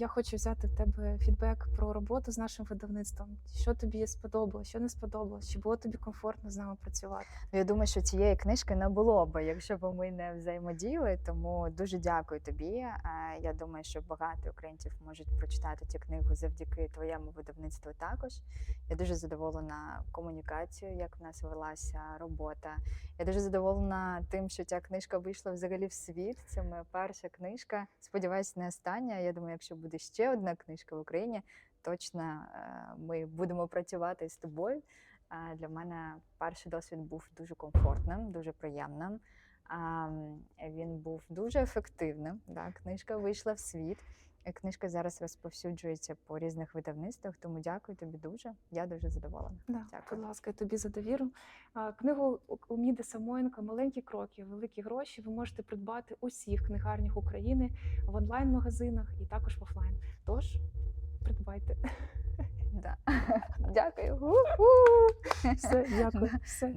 Я хочу взяти в тебе фідбек про роботу з нашим видавництвом. Що тобі сподобалось, що не сподобалось, чи було тобі комфортно з нами працювати? Ну, Я думаю, що цієї книжки не було би, якщо б ми не взаємодіяли. Тому дуже дякую тобі. Я думаю, що багато українців можуть прочитати цю книгу завдяки твоєму видавництву. Також я дуже задоволена комунікацією, як в нас велася робота. Я дуже задоволена тим, що ця книжка вийшла взагалі в світ. Це моя перша книжка. Сподіваюсь, не остання. Я думаю, якщо буде ще одна книжка в Україні, точно е, ми будемо працювати з тобою. Для мене перший досвід був дуже комфортним, дуже приємним. Він був дуже ефективним. Книжка вийшла в світ. Книжка зараз розповсюджується по різних видавництвах, тому дякую тобі дуже. Я дуже задоволена. Да, Дякую. будь ласка, тобі за довіру. Книгу у- Уміди Самоєнка Маленькі кроки, великі гроші. Ви можете придбати у всіх книгарнях України в онлайн-магазинах і також в офлайн. Тож придбайте. Да. Дякую. Все, дякую. Все.